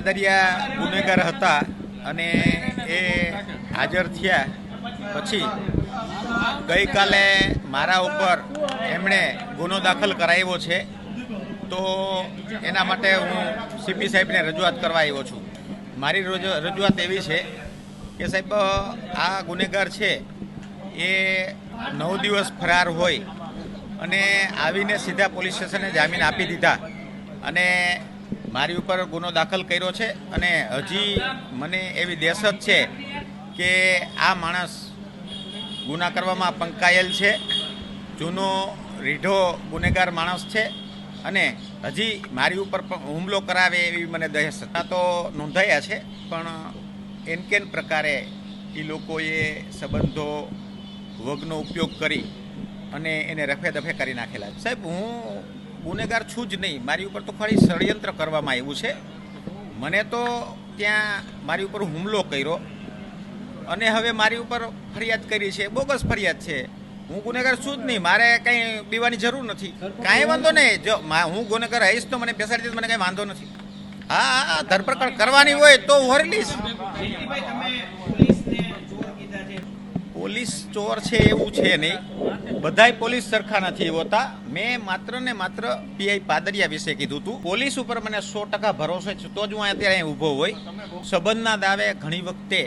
પાદરિયા ગુનેગાર હતા અને એ હાજર થયા પછી ગઈકાલે મારા ઉપર એમણે ગુનો દાખલ કરાવ્યો છે. તો એના માટે હું સીપી સાહેબને રજૂઆત કરવા આવ્યો છું. મારી રજૂ- રજૂઆત એવી છે કે સાહેબ આ ગુનેગાર છે, એ નવ દિવસ ફરાર હોય અને આવીને સીધા પોલીસ સ્ટેશને જામીન આપી દીધા અને મારી ઉપર ગુનો દાખલ કર્યો છે અને હજી મને એવી દહેશત છે કે આ માણસ ગુના કરવામાં પંકાયેલ છે જૂનો, રીઢો ગુનેગાર માણસ છે અને હજી મારી ઉપર પણ હુમલો કરાવે એવી મને દહેશત તો નોંધાયા છે, પણ એન કેન પ્રકારે એ લોકોએ સંબંધો, વગનો ઉપયોગ કરી અને એને રફે દફે કરી નાખેલા. સાહેબ, હું ગુનેગાર છું જ નહીં. મારી ઉપર તો ખાલી ષડયંત્ર કરવામાં આવ્યું છે. મને તો ત્યાં મારી ઉપર હુમલો કર્યો અને હવે મારી ઉપર ફરિયાદ કરી છે. બોગસ ફરિયાદ છે. હું ગુનેગાર છું જ નહીં. મારે કંઈ પીવાની જરૂર નથી. કાંઈ વાંધો નહીં. જો હું ગુનેગાર હઈશ તો મને બેસાડી દઈશ મને કાંઈ વાંધો નથી. હા હા હા ધરપકડ કરવાની હોય તો હું હરી લઈશ પોલીસ ચોર છે એવું છે નહીં. બધાય પોલીસ સરખા નથી હોતા. મેં માત્ર ને માત્ર પીઆઈ પાદરિયા વિશે કીધું હતું પોલીસ ઉપર મને સો ટકા ભરોસો છે. તો જ હું અત્યારે અહીં ઊભો હોય. સંબંધના દાવે ઘણી વખતે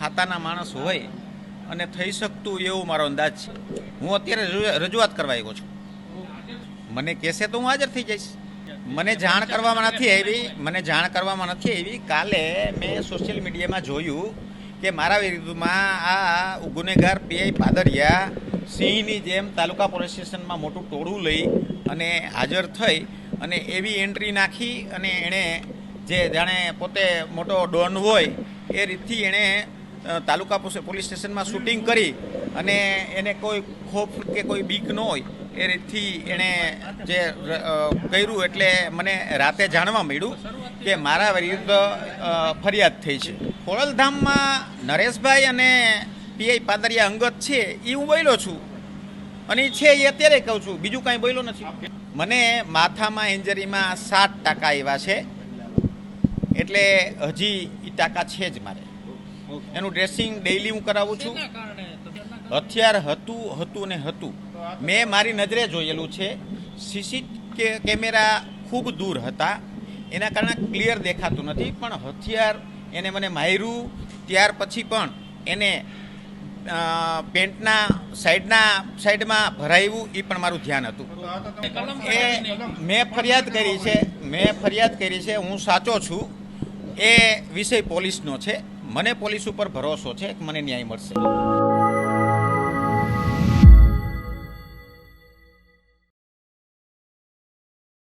ખાતાના માણસ હોય અને થઈ શકતું એવું મારો અંદાજ છે. હું અત્યારે રજૂઆત કરવા આવ્યો છું. મને કહેશે તો હું હાજર થઈ જઈશ. મને જાણ કરવામાં નથી આવી. મને જાણ કરવામાં નથી આવી. કાલે મેં સોશિયલ મીડિયામાં જોયું કે મારા વિરુદ્ધમાં આ ગુનેગાર પીઆઈ પાદરિયા સિંહની જેમ તાલુકા પોલીસ સ્ટેશનમાં મોટું ટોળું લઈ અને હાજર થઈ અને એવી એન્ટ્રી નાખી અને એણે જે જાણે પોતે મોટો ડોન હોય એ રીતથી એણે તાલુકા પોલીસ સ્ટેશનમાં શૂટિંગ કરી અને એને કોઈ ખોફ કે કોઈ બીક ન હોય એ રીતથી એણે જે કર્યું એટલે મને રાતે જાણવા મળ્યું કે મારા વિરુદ્ધ ફરિયાદ થઈ છે. ખોડલધામમાં નરેશભાઈ અને પીઆઈ પાદરિયા અંગત છે એ હું બોલ્યો છું. અને છે એ અત્યારે કહું છું બીજું કાંઈ બોલ્યો નથી. મને માથામાં ઇન્જરીમાં સાત ટકા એવા છે. એટલે હજી એ ટાકા છે જ મારે. એનું ડ્રેસિંગ ડેઈલી હું કરાવું છું. હથિયાર હતું હતું ને હતું. મેં મારી નજરે જોયેલું છે સીસી કે કેમેરા ખૂબ દૂર હતા. એના કારણે ક્લિયર દેખાતું નથી પણ હથિયાર એને મને માર્યું. ત્યાર પછી પણ એને પેન્ટના સાઈડના સાઈડમાં ભરાયું એ પણ મારું ધ્યાન હતું. એ મેં ફરિયાદ કરી છે મેં ફરિયાદ કરી છે હું સાચો છું. એ વિષય પોલીસનો છે. મને પોલીસ ઉપર ભરોસો છે કે મને ન્યાય મળશે.